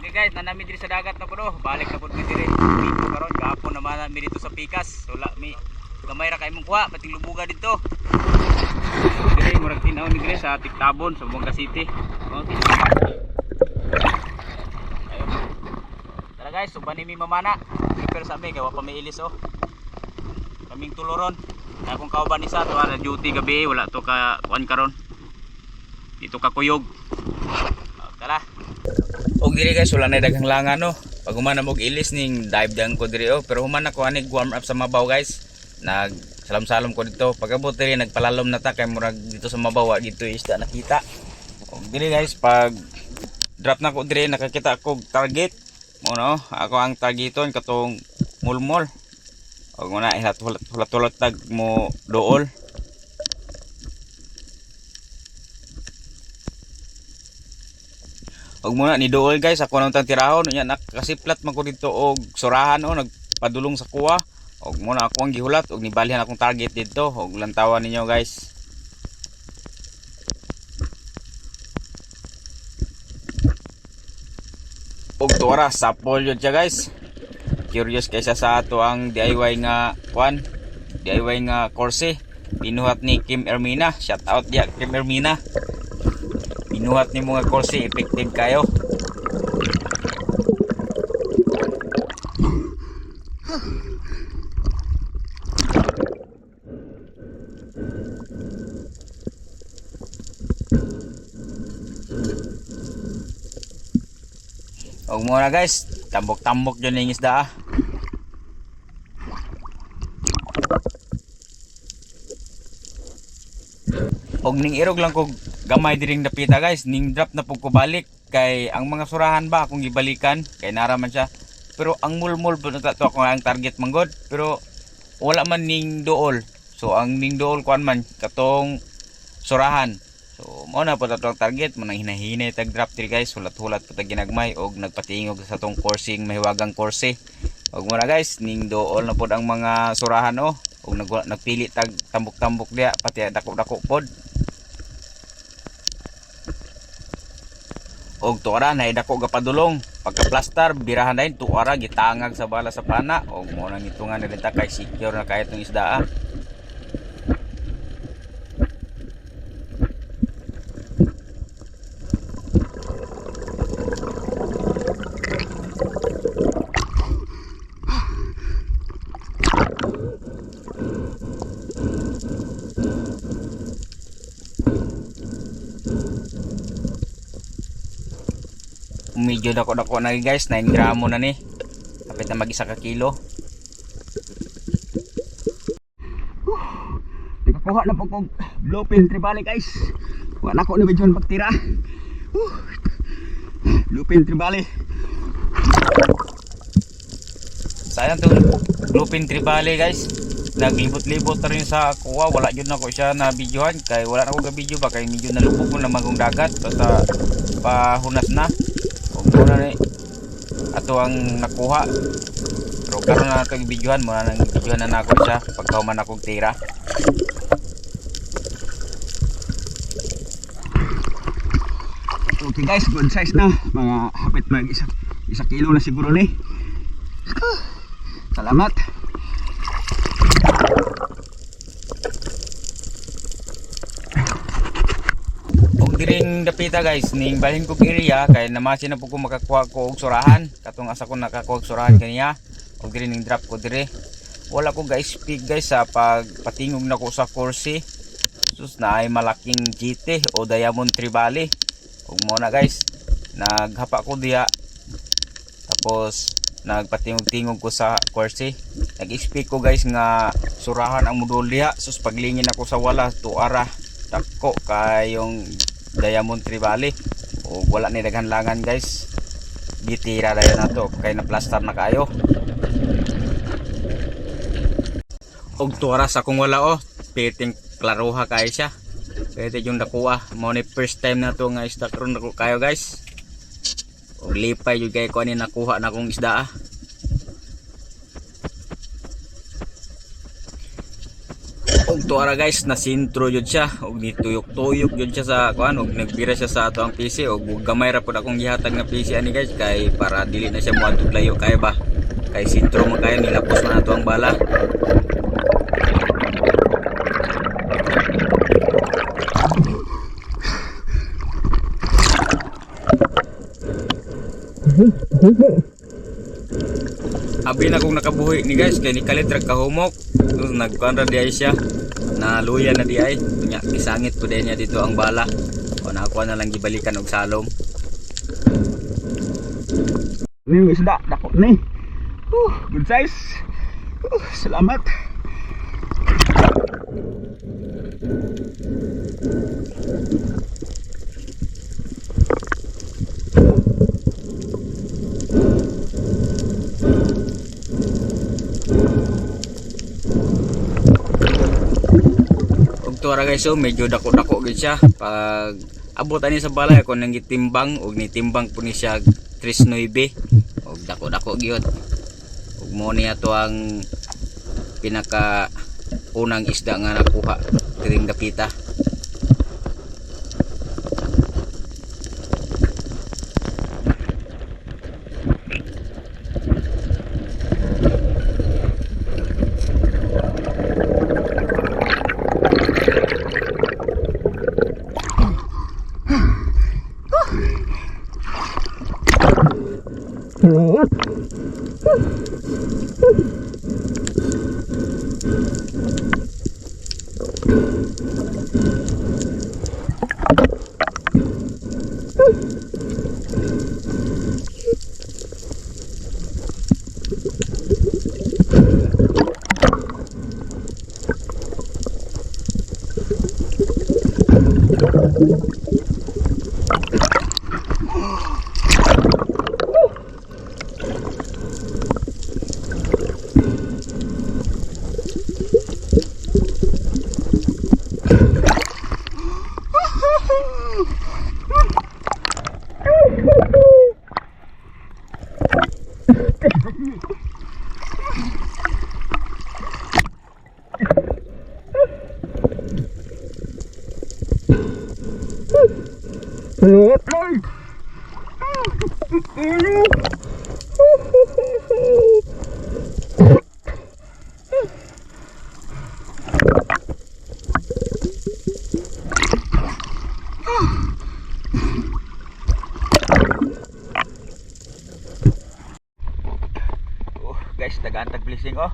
Okay guys, nanami diri sa dagat na kuno. Balik na pud mi diri. Dito karon gahapon naman na mi dito sa Pikas. Wala mi gamay ra kay mong kuha pati lubuga dito. Diri murag tinaw ni diri sa Tiktabon sa Buanga City. Ayun. Tara guys, suban ni mi mamana. Prepare sa mi wa pa ilis oh. Kaming tuloron. Kaya kung kauban isa to na duty gabi wala to ka kuan karon. Dito ka kuyog. Og diri guys wala na daghang langan no. Pag humana mo ilis ning dive dang ko diri oh, pero human ako anig warm up sa mabaw guys. Nag salam-salam ko dito. Pagabot diri nagpalalom na ta kay murag dito sa mabaw dito isda nakita. Og diri guys pag drop na ko diri nakakita ako target. Mo no, ako ang targeton katong mulmol. Og muna ihat hulat tag mo dool. Og muna ni Dool guys, ako nang tirahon nya nakasiplat man ko dito og surahan o nagpadulong sa kuha. Og muna ako ang gihulat og nibalihan akong target dito og lantawan ninyo guys. Og tuara sa yun siya guys. Curious kaysa sa ato ang DIY nga kwan, DIY nga course. Binuhat ni Kim Ermina. Shout out dia Kim Ermina binuhat ni mga kursi effective kayo Og muna guys, tambok-tambok dyan yung isda ah. Og ning irog lang ko gamay diring napita guys. Ning drop na pug ko balik kay ang mga surahan ba akong gibalikan? Kay naraman siya. Pero ang mulmul po nagtato ako ang target manggod pero wala man ning dool so ang ning dool kuan man katong surahan. So mo na po tato ang target. Mo nang hinahinay tag drop diri guys. Hulat-hulat po tag ginagmay og nagpatingog sa tong coursing mahiwagang course og mo na guys ning dool na pod ang mga surahan oh. Og nag nagpili tag tambok-tambok dia pati dako-dako pod og tuara na dako gapadulong pagka plaster birahan dayon tuara gitangag sa bala sa pana og mo nang itungan nila kay secure na kahit ng isda ah. Medyo dako dako na guys. 9 gramo na ni. Kapit na mag isa ka kilo. Nakakuha na po kong bluefin tribali guys. Wala ko na medyo pagtira. Uh, bluefin tribali. Sayang to bluefin tribali guys. Naglibot-libot na rin sa kuha. Wala yun ako siya na videohan. Kay wala na ako ga video. Ba kay medyo nalubog ko na magong dagat. Basta pahunas na mo na ni. Ato ang nakuha. Pero karon na ito videohan mo na nang videohan na nako siya pagkauman akong tira. Okay guys good size na. Mga hapit mag isa, isa kilo na siguro ni. Salamat diring dapita guys. Ning balhin kog area kay namasin na po ko makakuha ko og surahan. Katong asa ko nakakuha og surahan kaniya og diri ning drop ko dire wala ko guys speak guys sa pag patingog na ko sa kursi sus na ay malaking GT o Diamond Tribali. Og mo na guys naghapa ko diya tapos nagpatingog-tingog ko sa kursi nag-speak ko guys nga surahan ang modul diha. Sus paglingin ako sa wala tuara. Dako kayong Diamond Tribali o wala ni daghan langan guys. Gitira dayon na to. Kay na plaster na kayo. Og tuara sa kung wala oh. Piting klaruha kay siya. Pwede yung nakuha. Mo ni first time na to nga isda. Karon kayo guys. Og lipay yung kay ko ani nakuha na kong isda ah og tuara guys na sintro jud siya og nituyok-tuyok jud siya sa kuan og nagbira siya sa ato ang PC og gamay ra pud akong gihatag nga PC ani guys kay para dili na siya moadtog layo kay ba. Kay sintro man kayo nilapos man ato ang bala. Abi na kong nakabuhi ni guys kay ni kalit ra kahumok. Nagkuan ra di ay siya. Naluya na di ay. Nya isangit ko din niya dito ang bala. O nakuha na lang gibalikan og salom. Ni isda, dako ni. Uh, good size. Uh, salamat. Tuara guys so medyo dako-dako gid siya. Pag abot ani sa balay ako nang gitimbang og nitimbang po ni siya 39 og dako-dako gyud. Og mo niya to ang pinaka unang isda nga nakuha diring dapita. Salamat. Salamat, Lord. Oh, guys, tagantag blessing oh.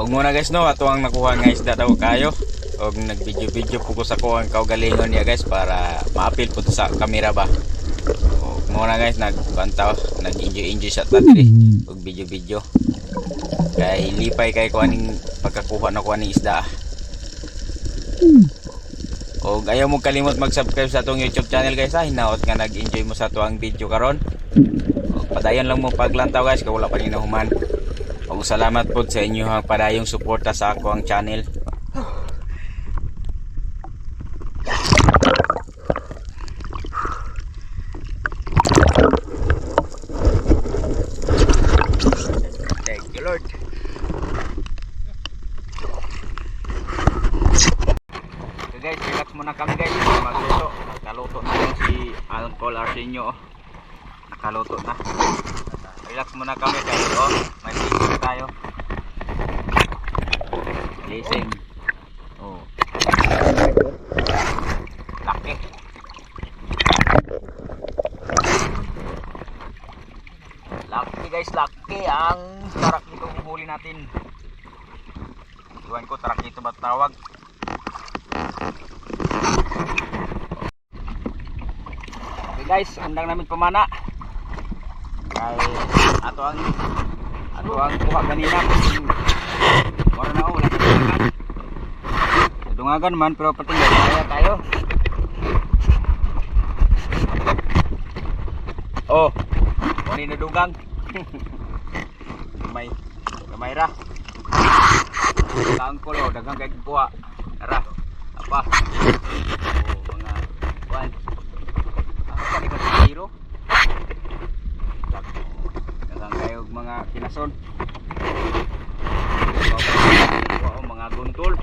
Og muna guys no, ato ang nakuha nga isda daw kayo. Og nag-video-video po ko sa ko ang kaugalingon niya guys para ma-appeal po sa camera ba. Og muna guys, nagbantaw, nag-enjoy-enjoy siya ta diri og video-video. Kay lipay kay ko aning pagkakuha na ko aning isda. Og ayaw mo kalimot mag-subscribe sa atong YouTube channel guys ha. Hinaot nga nag-enjoy mo sa tuang video karon. Padayon lang mo paglantaw guys kay wala pa ni nahuman. Og salamat po sa inyong padayong suporta sa ako ang channel. Lord. So guys, relax muna kami guys. Magluto. Nakaluto na yung si Alcohol Arsenio. Nakaluto na. Relax muna kami guys. Oh, may gising tayo. Gising. Oh. Laki. Laki guys, laki ang natin. Iwan ko tarak nito ba tawag? Okay guys, undang namin pamana. Kay ato ang ato ang kuha kanina. Wala na ka dungagan. Man pero pating kaya tayo. Oh, wala na dugang. Gamay. Lumayra. Lang ko lo, daghang kay kuha. Tara. Apa? Oh, mga kwan. Ang kani ko tiro. Daghang kayo mga kinason. Oh, mga guntol.